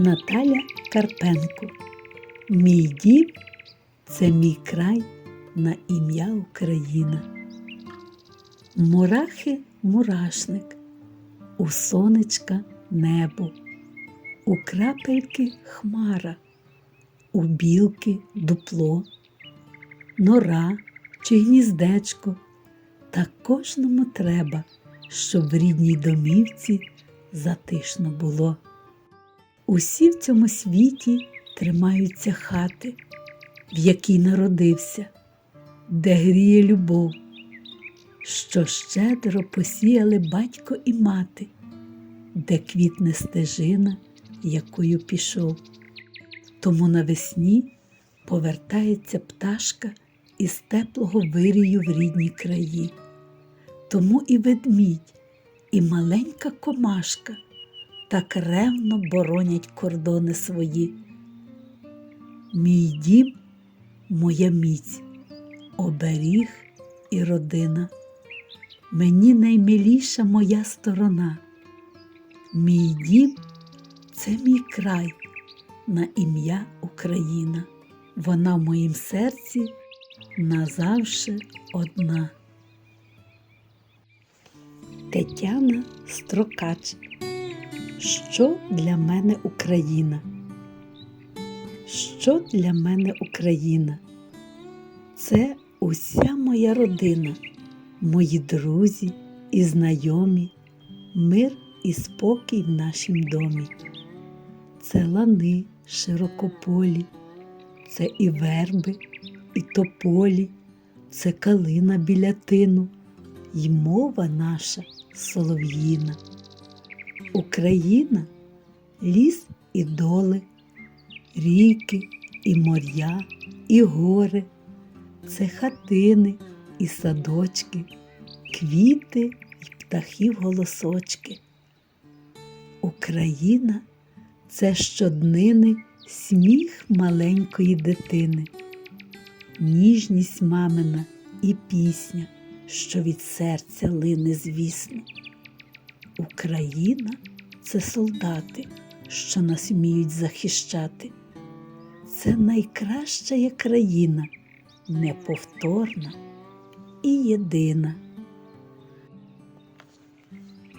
Наталя Карпенко. Мій дім це мій край на ім'я Україна. Мурахи мурашник, у сонечка небо, у крапельки хмара, у білки дупло, нора чи гніздечко. Та кожному треба, щоб в рідній домівці затишно було. Усі в цьому світі тримаються хати, в якій народився, де гріє любов, що щедро посіяли батько і мати, де квітне стежина, якою пішов. Тому навесні повертається пташка із теплого вирію в рідні краї. Тому і ведмідь, і маленька комашка так ревно боронять кордони свої. Мій дім, моя міць, оберіг і родина. Мені наймиліша моя сторона. Мій дім це мій край на ім'я Україна. Вона в моїм серці назавше одна. Тетяна Строкач. Що для мене Україна? Що для мене Україна? Це уся моя родина, мої друзі і знайомі, мир і спокій в нашім домі. Це лани широкополі, це і верби, і тополі, це калина біля тину, й мова наша солов'їна. Україна ліс і доли, ріки і моря, і гори, це хатини і садочки, квіти й птахів голосочки. Україна це щоднини сміх маленької дитини, ніжність мамина і пісня, що від серця лине звісно. Україна це солдати, що нас вміють захищати. Це найкраща є країна, неповторна і єдина.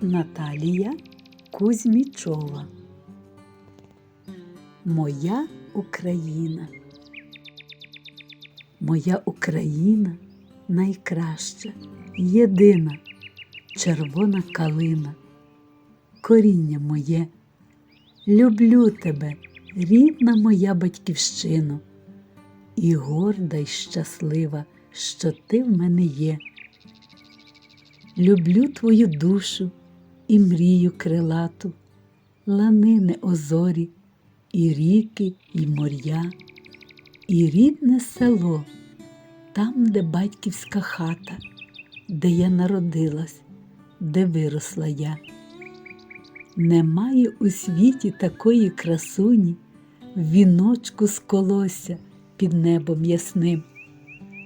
Наталія Кузьмічова. Моя Україна. Моя Україна найкраща, єдина, червона калина коріння моє. Люблю тебе, рідна моя батьківщино, і горда й щаслива, що ти в мене є. Люблю твою душу і мрію крилату, ланини озорі, і ріки, і моря, і рідне село, там, де батьківська хата, де я народилась, де виросла я. Немає у світі такої красуні, в віночку з колося під небом ясним.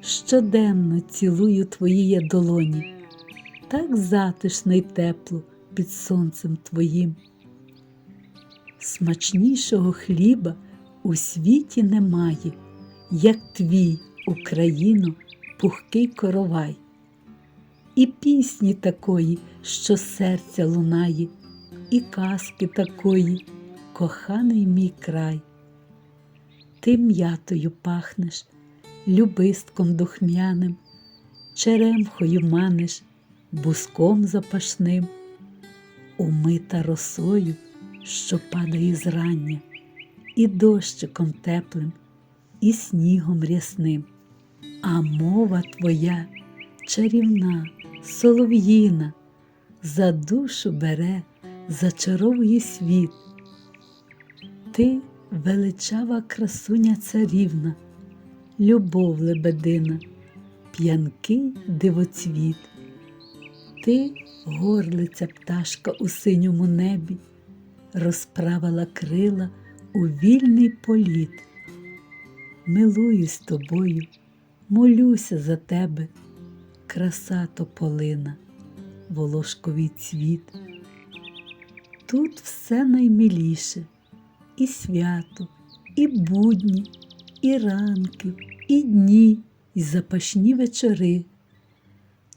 Щоденно цілую твої я долоні, так затишно й тепло під сонцем твоїм. Смачнішого хліба у світі немає, як твій, Україно, пухкий коровай, і пісні такої, що серця лунає і казки такої, коханий мій край. Ти м'ятою пахнеш, любистком духмяним, черемхою маниш, буском запашним, умита росою, що падає зрання, і дощиком теплим, і снігом рясним. А мова твоя чарівна, солов'їна, за душу бере зачаровує світ. Ти величава красуня царівна, любов лебедина, п'янкий дивоцвіт. Ти горлиця пташка у синьому небі, розправила крила у вільний політ. Милуюсь тобою, молюся за тебе, краса тополина, волошковий цвіт. Тут все наймиліше, і свято, і будні, і ранки, і дні, і запашні вечори.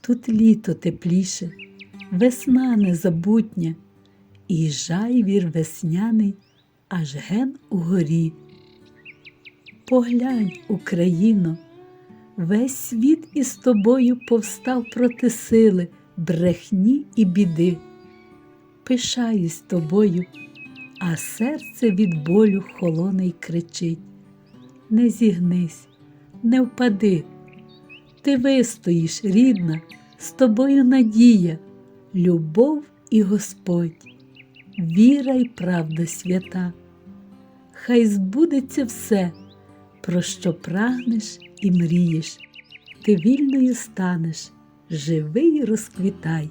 Тут літо тепліше, весна незабутня, і жайвір весняний аж ген угорі. Поглянь, Україно, весь світ із тобою повстав проти сили, брехні і біди. Пишаюсь тобою, а серце від болю холоне й кричить. Не зігнись, не впади. Ти вистоїш, рідна, з тобою надія, любов і Господь, віра й правда свята. Хай збудеться все, про що прагнеш і мрієш, ти вільною станеш, живий розквітай.